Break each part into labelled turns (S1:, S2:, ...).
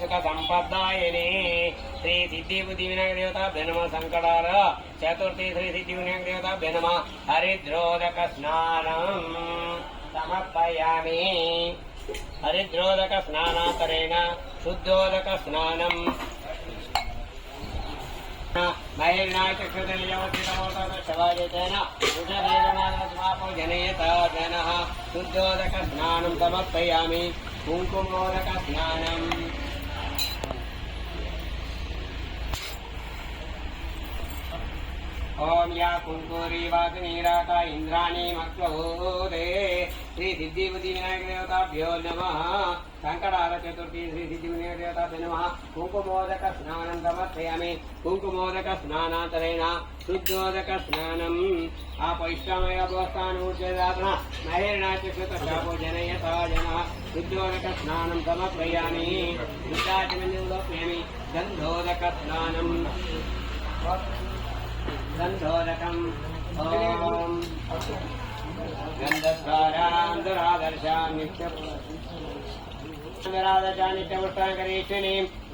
S1: సుఖ సంపదాయనే శ్రీ సిద్ధి బుద్ధి వినాయక దేవత బెనమ సంకటార చతుర్థి శ్రీ సిద్ధి వినాయక దేవత బెనమ హరిద్రోదక స్నానం సమర్పయామి హరిద్రోదక స్నానాంతరేణ శుద్ధోదక స్నానం జనయత జన శుద్ధోదక స్నానం సమర్పయామి. కుంకుమోదక స్నానం ఓం యా కుంకూరి వాసు నీరాక ఇంద్రాణి మక్లహోదే శ్రీ సిద్ధి బుద్ధి వినాయక దేవతాభ్యో నమ. సంకటాల చతుర్థి శ్రీ సిద్ధి వినాయక దేవతాభ్యో నమ. కుంకుమోదక స్నానం సమర్పయామి. కుంకుమోదక స్నానాంతరేణ శుద్ధోదక స్నానం ఆ పైష్టామయ భోస్తానుచేదాతన మహేర్ణాచ్యుత శాపో జనయత జన ఉద్యోగక స్నానం సమర్పయామి శుద్ధాచమన్యోప్యామి గంధోదక స్నానం. గంధోదకం. ఓం.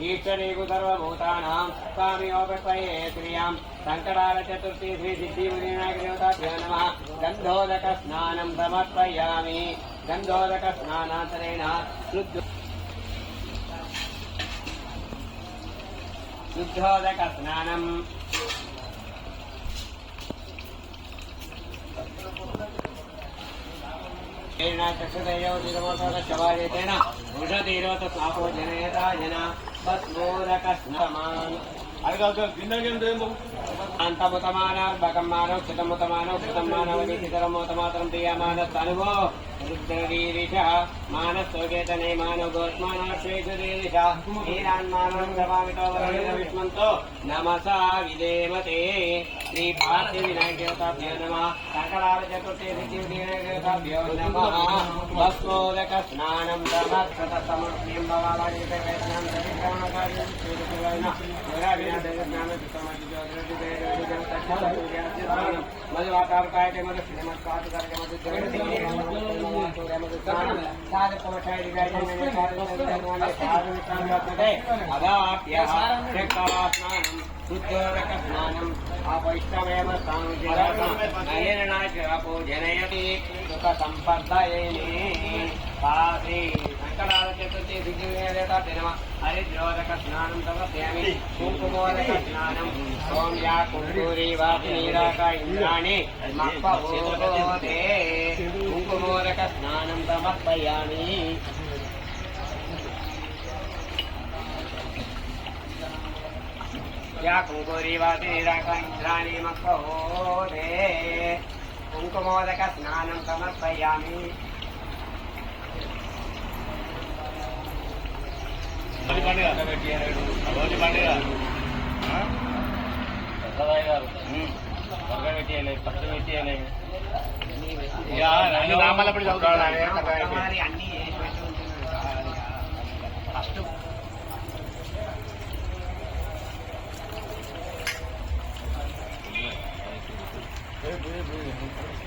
S1: ఈశ్వరీకు సర్వభూతానాం స్వామియోపయే శ్రియాం. సంకటాల చతుర్థి శ్రీ సిద్ధి దేవతాభ్యో నమ. గంధోదక స్నానం సమర్పయామి గంధోదక స్నానాంతరేణ శుద్ధ శుద్ధోదక స్నానం చక్షుదయోతిరమోసవాదేన వృషధీరోత సాపో జనయత జన భస్మోదక స్నమాన్ అంతముతమానర్భకమానౌ క్షితముతమానౌ క్షితమానవనితరమోతమాతరం ప్రియమాన తనువో రుద్రవీరిష మానసోగేతనే మానవ గోత్మానాశ్వేషురీరిష హీరాన్మానం ప్రభావితో వరణ విష్మంతో నమసా విదేమతే శ్రీ పార్థి వినాయక దేవతాభ్యో నమ సకలాల చతుర్థి సిద్ధి వినాయక దేవతాభ్యో నమ భస్మోదక స్నానం సమర్ప్యం మధువాకారకాయ మధు మధు స్నానం శుద్ధోదక స్నానం ఆపైష్టమేవ స్నానం జనయతి సుఖ సంపర్దయనే పాసి సంకటాల చతుర్థి దిగ్విజయత దినమ హరిద్రోదక స్నానం సమర్పయామి కుంకుమోదక స్నానం సోమ్యా యా కుంకూరి వాసి నీరాక ఇంద్రాణి మప్పభూతే స్నానం సమర్పయామి యా కుంకూరి వాసి నీరాక ఇంద్రాణి మప్పభూతే కుంకుమోదక స్నానం సమర్పయామి
S2: రోజు పండుగ రోజు పండుగ సదాయి గారు త్వరగా పెట్టేయాలి ఫస్ట్ పెట్టేయాలి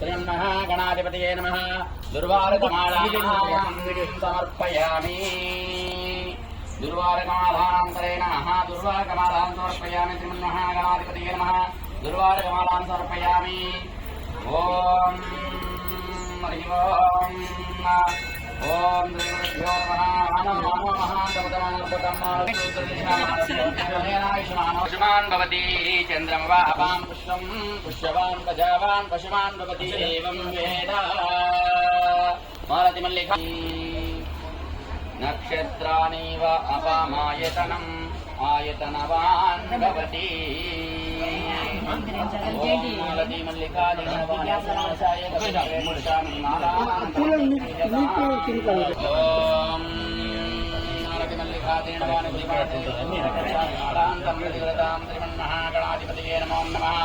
S3: శవ శ్రీమన్నః గణాధిపతయే నమః దుర్వారకమాలాం సమర్పయామి దుర్వారకమాలాంతరేణ దుర్వారకమాలాం సమర్పయామి శ్రీమన్నః గణాధిపతయే నమః దుర్వారకమాలాం సమర్పయామి ఓం హరి ఓం ఓం శ్రీగురుభ్యో నమః పశుమాన్ భవతి చంద్రం వా అపాం పుష్పం పుష్యవాన్ ప్రజావాన్ పశుమాన్ భవతి ఏవం వేద మాలతి మల్లిక నక్షత్రాణీవ శ్రీమన్మహాగణాధిపతయే నమో నమః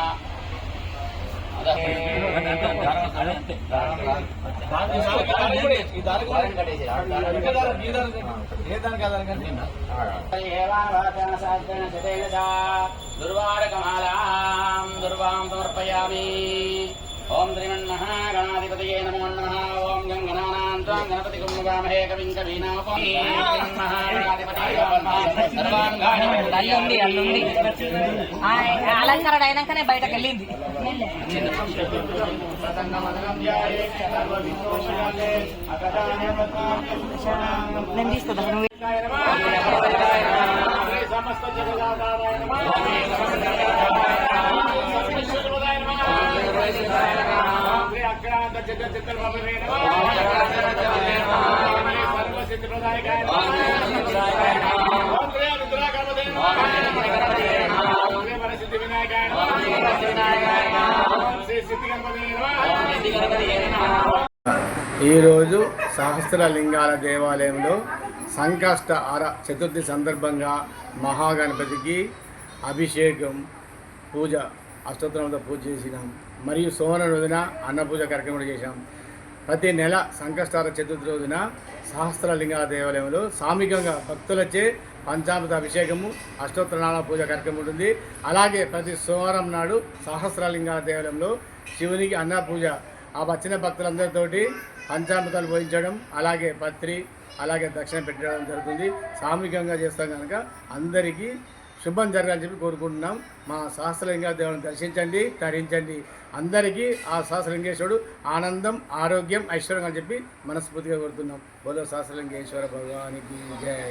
S3: దుర్వారకమాలాం దుర్వాం సమర్పయామి ఓం శ్రీమన్మహాగణాధిపతయే నమో నమః ఓం గం త్వాం గణపతి గుమ్మగామహే కవిం కవీనామోపం
S4: అల్లుంది అలంకరణ అయినాకనే బయటకు వెళ్ళింది నేను తీసుకుందా
S2: సమస్త జగదాదాయ నమః ఈరోజు
S5: ఈరోజు సహస్రలింగాల దేవాలయంలో సంకష్ట ఆర చతుర్థి సందర్భంగా మహాగణపతికి అభిషేకం పూజ అష్టోత్తరంతో పూజ చేసినాం. మరియు సోమన రోజున అన్నపూజ కార్యక్రమాలు చేశాం. ప్రతి నెల సంకష్టార చతుర్థి రోజున సహస్రలింగాల దేవాలయంలో సామికంగా భక్తులచే పంచామృత అభిషేకము అష్టోత్తరనామ పూజ కార్యక్రమం ఉంటుంది. అలాగే ప్రతి సోమవారం నాడు సహస్రలింగాల దేవాలయంలో శివునికి అన్న పూజ ఆ వచ్చిన భక్తులందరితోటి పంచామృతాలు పోయించడం అలాగే పత్రి అలాగే దక్షిణ పెట్టడం జరుగుతుంది. సామూహికంగా చేస్తాం కనుక అందరికీ శుభం జరగాలని చెప్పి కోరుకుంటున్నాం. మా సహస్రలింగ దేవుని దర్శించండి తరించండి. అందరికీ ఆ సహస్రలింగేశ్వరుడు ఆనందం ఆరోగ్యం ఐశ్వర్యం అని చెప్పి మనస్ఫూర్తిగా కోరుతున్నాం. బోధ సహస్రలింగేశ్వర భగవానికి జయ